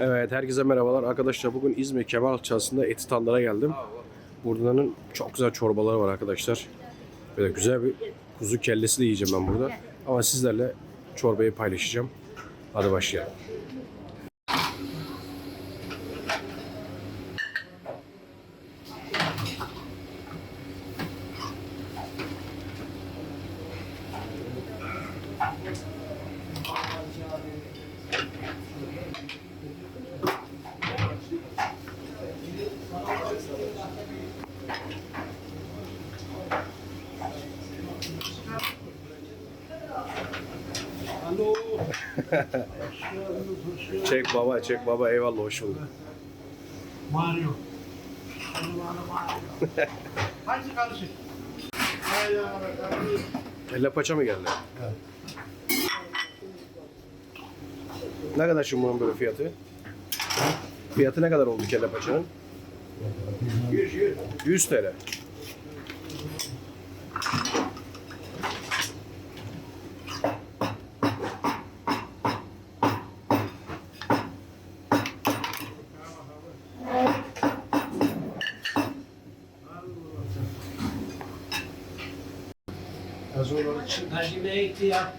Evet, herkese merhabalar. Arkadaşlar bugün İzmir Kemal Çalsı'nda eti tandıra geldim. Buradanın çok güzel çorbaları var arkadaşlar. Böyle güzel bir kuzu kellesi de yiyeceğim ben burada. Ama sizlerle çorbayı paylaşacağım. Hadi başlayalım. Çek baba, çek baba. Eyvallah, hoş bulduk. Mario. Mario. Hangisi karışık? Elle paça mı geldi? Ne kadar şimdi bunun böyle fiyatı? Fiyatı ne kadar oldu kelle paçanın? 100 100. 100 TL. Mercimeğe ekli yap.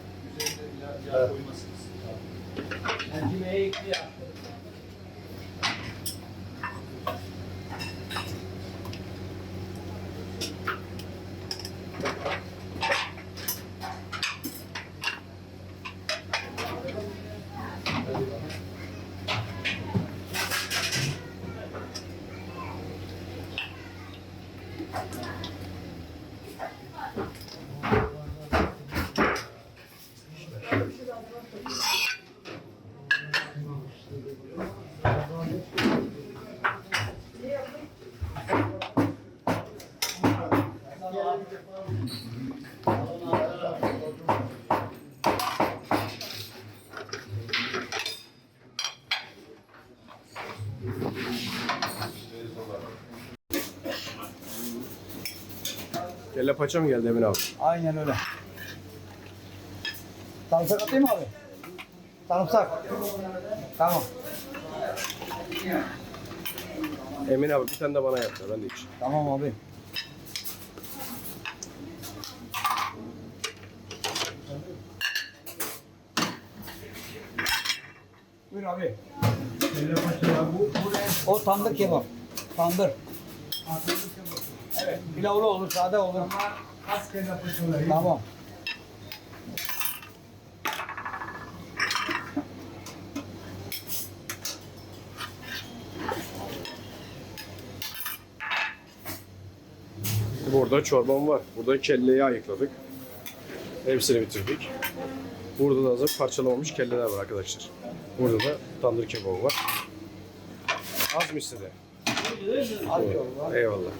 Mercimeğe ekli yap. Kelle paça mı geldi Emin abi? Aynen öyle. Sarımsak atayım mı abi? Sarımsak. Tamam. Emin abi bir tane de bana yap da ben de içeyim. Tamam abi. Buyur abi. O tandır kebap. Tandır. Evet. Pilavlı olur, sade olur. Tamam. Burada çorbam var. Burada kelleyi ayıkladık. Hepsini bitirdik. Burada da hazır parçalanmış kelleler var arkadaşlar. Burada da tandır kebabı var. Az mı istedi? Eyvallah.